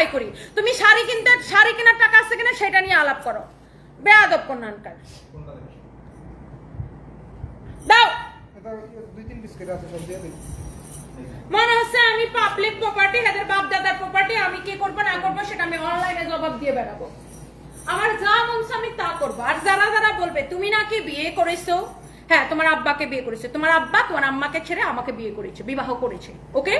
তাই করি। তুমি শাড়ি কিনতে শাড়ি কেনার টাকা আছে কিনা সেটা নিয়ে আলাপ করো। বেয়াদব কন্যানকার। দাও। এটা দুই তিন বিস্কিট আছে সব দিয়ে দিই। মনে হচ্ছে আমি পাবলিক প্রপার্টি এদের বাপ দাদার প্রপার্টি আমি কি করব না করব সেটা আমি অনলাইনে জবাব দিয়ে বেড়াবো। আমার যা মন আমি তা করব। আর যারা যারা বলবে তুমি নাকি বিয়ে করেছ? হ্যাঁ তোমার আব্বাকে বিয়ে করেছে। তোমার আব্বা তোমার আম্মাকে ছেড়ে আমাকে বিয়ে করেছে বিবাহ করেছে। ওকে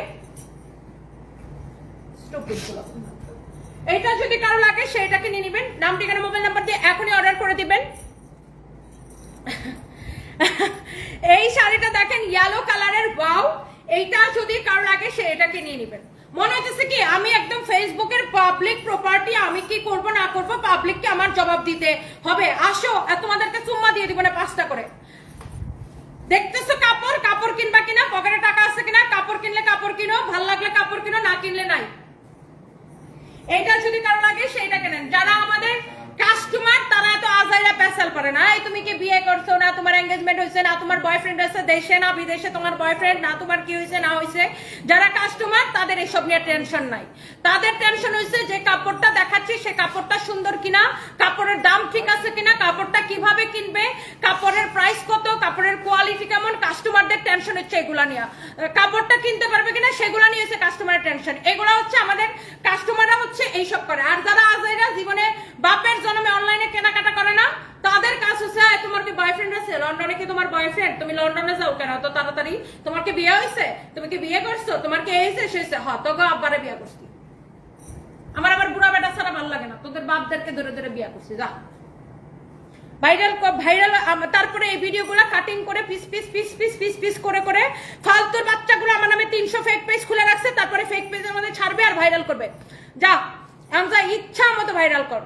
এইটা যদি কারও লাগে সেটাকে নিয়ে নাম, ঠিকানা, মোবাইল নাম্বার দিয়ে এখনই অর্ডার করে দিবেন। এই শাড়িটা দেখেন ইয়েলো কালারের ওয়াও এইটা যদি কারও লাগে সে এটাকে নিয়ে নেবেন। মনে হচ্ছে কি, আমি একদম ফেসবুকের পাবলিক প্রপার্টি আমি কি করব না করব পাবলিককে আমার জবাব দিতে হবে। আসো আর তোমাদেরকে চুম্মা দিয়ে দিব না পাঁচটা করে দেখতেছো কাপড় কাপড় কিনবা কিনা পকেটে টাকা আছে কিনা কাপড় কিনলে কাপড় কিনো ভালো লাগলে কাপড় কিনো না কিনলে নাই এটা যদি কারও লাগে সেইটা কেনেন যারা আমাদের কাস্টমার তারা এত আজাইরা পেশাল করে না। এই তুমি কি বিয়ে করছ না তোমার এঙ্গেজমেন্ট হয়েছে না তোমার বয়ফ্রেন্ড আছে দেশে, না বিদেশে তোমার বয়ফ্রেন্ড না তোমার কি হয়েছে না হয়েছে যারা কাস্টমার তাদের এসব নিয়ে টেনশন নাই। তাদের টেনশন হয়েছে যে কাপড়টা দেখাচ্ছি, সে কাপড়টা সুন্দর কিনা, কাপড়ের দাম ঠিক আছে কিনা, কাপড়টা কীভাবে কিনবে, কাপড়ের প্রাইস কত, কাপড়ের কোয়ালিটি কেমন কাস্টমারদের টেনশন হচ্ছে এগুলা নিয়ে। কাপড়টা কিনতে পারবে কিনা, সেগুলা নিয়ে হচ্ছে কাস্টমারের টেনশন এগুলা হচ্ছে আমাদের কাস্টমাররা এইসব করে। আর যারা আজাইরা জীবনে বাপের জন্মে অনলাইনে কেনাকাটা করে না, তাদের কাজ হচ্ছে তোমার কি বয়ফ্রেন্ড আছে? লন্ডনে কি তোমার বয়ফ্রেন্ড তুমি লন্ডনে যাও কেন? তো তাড়াতাড়ি? তোমার কি বিয়ে হয়েছে? তুমি কি বিয়ে করছ? তোমার কি এই হয়েছে সে হয়েছে? হ তোকে আব্বারে বিয়ে করছি। আমার আবার বুড়া বেটা ছাড়া ভালো লাগে না। তোদের বাপদেরকে ধরে ধরে বিয়ে করছি, যা। ভাইরাল ভাইরাল তারপরে এই ভিডিওগুলো কাটিং করে piece piece piece piece piece piece করে করে ফালতুর বাচ্চাগুলো আমার নামে তিনশো ফেক পেজ খুলে রাখছে, তারপরে ফেক পেজের মধ্যে ছাড়বে আর ভাইরাল করবে। যা এখন যা ইচ্ছা মতো ভাইরাল কর।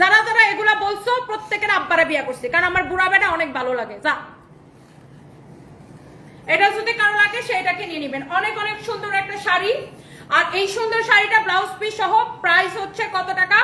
যারা যারা এগুলা বলছো, প্রত্যেকের আব্বারা বিয়া করছে, কারণ আমার বুড়া বেটা অনেক ভালো লাগে, যা। এটা যদি কারও লাগে সেটাকে নিয়ে নেবেন। অনেক অনেক সুন্দর একটা শাড়ি। আর এই সুন্দর শাড়িটা ব্লাউজ পিস সহ প্রাইস হচ্ছে কত টাকা?